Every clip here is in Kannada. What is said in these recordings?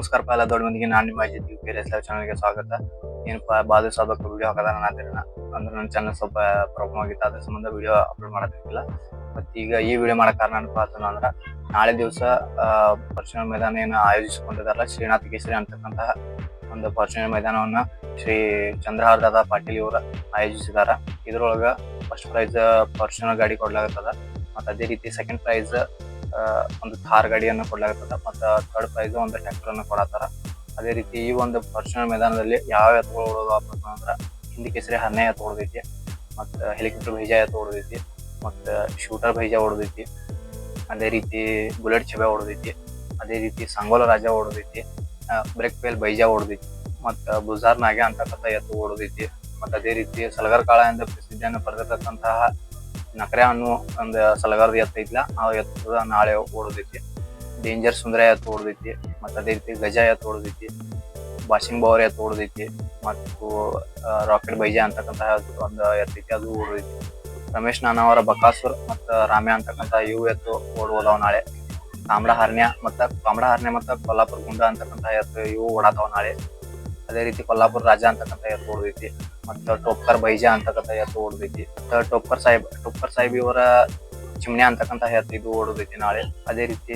ನಮಸ್ಕಾರ ಎಲ್ಲ ದೊಡ್ಡ ಮಂದಿಗೆ ನಾನು ನಿಮ್ಮ ಅಜಿತ್ ಬೇರೆ ಎಸ್ ಚಾನಲ್ಗೆ ಸ್ವಾಗತ. ಏನಪ್ಪ ಬಾದು ಸಾಧಕ ವಿಡಿಯೋ ಹಾಕೋದ ನಾನು ಅಂತೀರ ಅಂದ್ರೆ ನನ್ನ ಚಾನಲ್ ಸ್ವಲ್ಪ ಪ್ರಾಬ್ಲಮ್ ಆಗಿತ್ತು, ಅದ್ರ ಸಂಬಂಧ ವಿಡಿಯೋ ಅಪ್ಲೋಡ್ ಮಾಡೋದಿಲ್ಲ ಮತ್ತು ಈಗ ಈ ವಿಡಿಯೋ ಮಾಡೋ ಕಾರಣ ಏನಪ್ಪ ಅಂತಂದ್ರೆ ನಾಳೆ ದಿವಸ ಪರ್ಚುನ ಮೈದಾನ ಏನು ಆಯೋಜಿಸಿಕೊಂಡಿದ್ದಾರಲ್ಲ ಶ್ರೀನಾಥ್ ಕೇಸರಿ ಅಂತಕ್ಕಂತಹ ಒಂದು ಪರ್ಚುನ ಮೈದಾನವನ್ನು ಶ್ರೀ ಚಂದ್ರಹಾರ್ ಪಾಟೀಲ್ ಇವರು ಆಯೋಜಿಸಿದಾರ. ಇದ್ರೊಳಗ ಫಸ್ಟ್ ಪ್ರೈಸ್ ಪರ್ಶುನ ಗಾಡಿ ಕೊಡ್ಲಾಗತ್ತದ. ಮತ್ತು ಅದೇ ರೀತಿ ಸೆಕೆಂಡ್ ಪ್ರೈಸ್ ಒಂದು ಥಾರ್ ಗಾಡಿಯನ್ನು ಕೊಡಲಾಗುತ್ತದೆ ಮತ್ತು ಥರ್ಡ್ ಪ್ರೈಸ್ ಒಂದು ಟ್ರ್ಯಾಕ್ಟರ್ ಅನ್ನು ಕೊಡತ್ತಾರ. ಅದೇ ರೀತಿ ಈ ಒಂದು ಪರ್ಸನಲ್ ಮೈದಾನದಲ್ಲಿ ಯಾವ ಎತ್ತುಗಳು ಓಡೋದು ಅಂದ್ರೆ ಹಿಂದಿ ಕೇಸರಿ ಹನ್ನೆ ಎತ್ತು ಹೊಡೆದೈತಿ ಮತ್ತು ಹೆಲಿಕಾಪ್ಟರ್ ಬೈಜಾ ಎತ್ತು ಹೊಡೆದೈತಿ ಮತ್ತು ಶೂಟರ್ ಬೈಜಾ ಹೊಡೆದೈತಿ ಅದೇ ರೀತಿ ಬುಲೆಟ್ ಚಬೆ ಹೊಡೆದೈತಿ ಅದೇ ರೀತಿ ಸಂಗೋಲ ರಾಜ ಹೊಡೆದೈತಿ ಬ್ರೇಕ್ ಪೇಲ್ ಬೈಜ ಹೊಡೆದೈತಿ ಮತ್ತು ಬುಜಾರ್ ನಾಗೆ ಅಂತಕ್ಕಂಥ ಎತ್ತು ಹೊಡೆದೈತಿ ಮತ್ತು ಅದೇ ರೀತಿ ಸಲಗರ್ ಕಾಳ ಎಂದು ಪ್ರಸಿದ್ಧಿಯನ್ನು ಪಡೆದಿರ್ತಕ್ಕಂತಹ ನಕರೆ ಅನ್ನೋ ಒಂದು ಸಲಗಾರದ ಎತ್ತ ಐತ್ಲ ಆ ಎತ್ತದ ನಾಳೆ ಓಡೋದೈತಿ. ಡೇಂಜರ್ ಸುಂದರ ಎತ್ತ ಓಡೋದೈತಿ, ಮತ್ತು ಅದೇ ರೀತಿ ಗಜ ಎತ್ತ ಓಡೋದೈತಿ ಬಾಷಿಂಗ್ ಬವರ್ ಎತ್ತ ಓಡೋದೈತಿ, ಮತ್ತು ರಾಕೆಟ್ ಬೈಜ ಅಂತಕ್ಕಂತಹ ಒಂದು ಎತ್ತೈತಿ ಅದು ಓಡೋದೈತಿ. ರಮೇಶ್ ನಾನ ಅವರ ಬಕಾಸುರ್ ಮತ್ತು ರಾಮ್ಯ ಅಂತಕ್ಕಂಥ ಇವು ಎತ್ತು ಓಡುವುದಾವ ನಾಳೆ. ಕಾಮಡ ಹರ್ನ್ಯ ಮತ್ತು ಕಾಮಡ ಹರ್ನ್ಯ ಮತ್ತು ಕೊಲ್ಲಾಪುರ ಗುಂಡ ಅಂತಕ್ಕಂಥ ಎತ್ತು ಇವು ಓಡಾತಾವ ನಾಳೆ. ಅದೇ ರೀತಿ ಕೊಲ್ಲಾಪುರ ರಾಜ ಅಂತಕ್ಕಂಥ ಎತ್ತು ಓಡದೈತಿ. ಮತ್ತು ಟೋಪ್ಕರ್ ಬೈಜಾ ಅಂತಕ್ಕಂಥ ಎತ್ತು ಓಡದೈತಿ. ಮತ್ತ ಟೋಪ್ಕರ್ ಸಾಹೇಬ್ ಟೋಪ್ಕರ್ ಸಾಹೇಬ್ ಇವರ ಚಿಮ್ನೆ ಅಂತಕ್ಕಂಥ ಎತ್ತು ಇದು ಓಡೋದೈತಿ ನಾಳೆ. ಅದೇ ರೀತಿ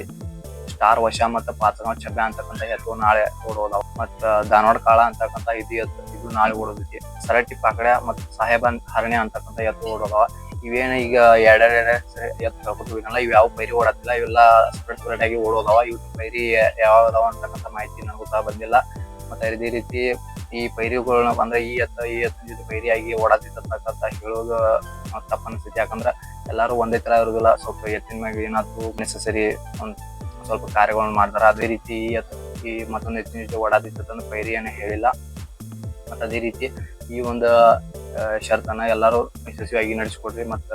ಸ್ಟಾರ್ ವಶ ಮತ್ತು ಪಾತ್ರಗಾಂವ್ ಚಬ್ಬೆ ಅಂತಕ್ಕಂಥ ಎತ್ತು ನಾಳೆ ಓಡೋದಾವ ಮತ್ತ ದಾನವಾಡ ಕಾಳ ಅಂತಕ್ಕಂಥ ಇದು ಎತ್ತು ಇದು ನಾಳೆ ಓಡೋದೈತಿ. ಸರಟಿ ಪಾಕಡೆ ಮತ್ತು ಸಾಹೇಬ ಹರಣೆ ಅಂತಕ್ಕಂಥ ಎತ್ತು ಓಡೋದಾವ ಇವೇನು ಈಗ ಎರಡೆರಡು ಎತ್ತು ಹೇಳ್ಕೊತೀವಿನಲ್ಲ ಇವು ಯಾವ ಪೈರಿ ಓಡತ್ತಿಲ್ಲ ಇವೆಲ್ಲ ಸ್ಪ್ರೆಡ್ ಸ್ಪ್ರೆಡ್ ಆಗಿ ಓಡೋದಾವ ಇವ್ ಪೈರಿ ಯಾವ ಅದಾವ ಅಂತಕ್ಕಂಥ ಮಾಹಿತಿ ನನಗೂ ಸಹ ಬಂದಿಲ್ಲ. ಮತ್ತೆ ಇದೇ ರೀತಿ ಈ ಪೈರಿಗಳನ್ನ ಬಂದ್ರೆ ಈ ಎತ್ತ ಈ ಎತ್ತ ಜೊತೆ ಆಗಿ ಓಡಾತಿತ್ತಕ್ಕಂತ ಹೇಳೋದು ತಪ್ಪ ಯಾಕಂದ್ರ ಎಲ್ಲಾರು ಒಂದೇ ತರ ಇರೋದಿಲ್ಲ. ಸ್ವಲ್ಪ ಎತ್ತಿನ ಮ್ಯಾಗ ಏನಾದ್ರು ನೆಸಸರಿ ಒಂದ್ ಸ್ವಲ್ಪ ಕಾರ್ಯಗಳನ್ನ ಮಾಡ್ತಾರ. ಅದೇ ರೀತಿ ಈ ಎತ್ತ, ಈ ಮತ್ತೊಂದು ಎತ್ತಿನ ಜೊತೆ ಪೈರಿ ಏನ ಹೇಳಿಲ್ಲ. ಮತ್ತ ಅದೇ ರೀತಿ ಈ ಒಂದು ಶರ್ತನ ಎಲ್ಲರೂ ಯಶಸ್ವಿಯಾಗಿ ನಡೆಸ್ಕೊಡ್ರಿ. ಮತ್ತ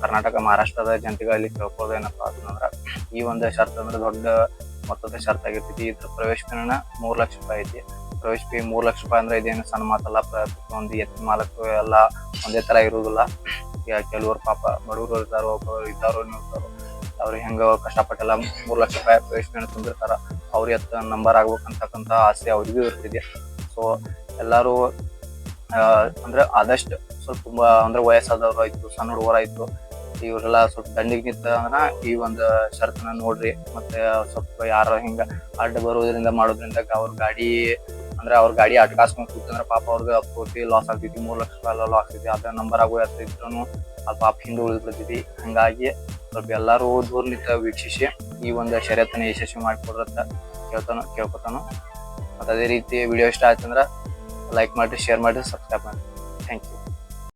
ಕರ್ನಾಟಕ, ಮಹಾರಾಷ್ಟ್ರದ ಜನತೆಗಳಲ್ಲಿ ಕೇಳ್ಕೊಳ್ಳೋದು ಏನಪ್ಪಾ ಅಂತಂದ್ರ ಈ ಒಂದು ಶರ್ತ್ ಅಂದ್ರೆ ದೊಡ್ಡ ಮೊತ್ತದ ಶರ್ತ್ ಆಗಿರ್ತೈತಿ. ಇದ್ರ ಪ್ರವೇಶ ಫೀನ ಮೂರ್ ಲಕ್ಷ ರೂಪಾಯಿ ಐತಿ. ಪ್ರವೇಶ ಫೀ ಮೂರ್ ಲಕ್ಷ ರೂಪಾಯಿ ಅಂದ್ರೆ ಇದೇನು ಸಣ್ಣ ಮಾತಲ್ಲ ಒಂದು ಎತ್ತಿನ ಮಾಲಕ್ ಎಲ್ಲ ಒಂದೇ ತರ ಇರುವುದಿಲ್ಲ. ಕೆಲವರು ಪಾಪ ಬಡವರು ಇರ್ತಾರೋ ಒಬ್ಬರು ಇದ್ದಾರೋ ಇರ್ತಾರೋ ಅವ್ರಿಗೆ ಹೆಂಗ ಕಷ್ಟಪಟ್ಟೆಲ್ಲ ಮೂರ್ ಲಕ್ಷ ರೂಪಾಯಿ ಪ್ರವೇಶ ಫೀನ ತುಂಬಿರ್ತಾರ. ಅವ್ರ ಎತ್ತ ನಂಬರ್ ಆಗ್ಬೇಕಂತಕ್ಕಂತ ಆಸೆ ಅವ್ರಿಗೂ ಇರ್ತಿದೆ ಸೊ ಎಲ್ಲಾರು ಅಂದ್ರೆ ಆದಷ್ಟು ಸ್ವಲ್ಪ ತುಂಬಾ, ಅಂದ್ರೆ ವಯಸ್ಸಾದವ್ರು ಆಯ್ತು ಸಣ್ಣ ಹುಡುಗರು ಆಯ್ತು ಇವರೆಲ್ಲ ಸ್ವಲ್ಪ ದಂಡಿಗೆ ನಿಂತ ಈ ಒಂದು ಶರ್ತನ ನೋಡ್ರಿ. ಮತ್ತೆ ಸ್ವಲ್ಪ ಯಾರ ಹಿಂಗ ಅಡ್ಡ ಬರೋದ್ರಿಂದ ಮಾಡೋದ್ರಿಂದ ಅವ್ರ ಗಾಡಿ ಅಂದ್ರೆ ಅವ್ರ ಗಾಡಿ ಅಟ್ಕಾಸ್ಕೊಂಡ್ ಕೂತಂದ್ರ ಪಾಪ ಅವ್ರಿಗೆ ಪೂರ್ತಿ ಲಾಸ್ ಆಗ್ತೈತಿ, ಮೂರ್ ಲಕ್ಷ ರೂಪಾಯಿ ಲಾಸ್ ಆಗ್ತೈತಿ. ಅದ ನಂಬರ್ ಆಗೋ ಇದ್ರು ಅದು ಪಾಪ ಹಿಂದೆ ಉಳಿದ್ಬಿಡ್ತೈತಿ ಹಂಗಾಗಿ ಸ್ವಲ್ಪ ಎಲ್ಲಾರು ದೂರ ನಿಂತ ವೀಕ್ಷಿಸಿ ಈ ಒಂದು ಶರ್ಯತನ ಯಶಸ್ವಿ ಮಾಡಿಕೊಡ್ರತ್ತ ಕೇಳ್ತಾನ, ಕೇಳ್ಕೊತಾನು. ಮತ್ತೆ ಅದೇ ರೀತಿ ವಿಡಿಯೋ ಇಷ್ಟ ಆಯ್ತಂದ್ರ ಲೈಕ್ ಮಾಡಿ ಶೇರ್ ಮಾಡಿ ಸಬ್ಸ್ಕ್ರೈಬ್ ಮಾಡಿ ಥ್ಯಾಂಕ್ ಯು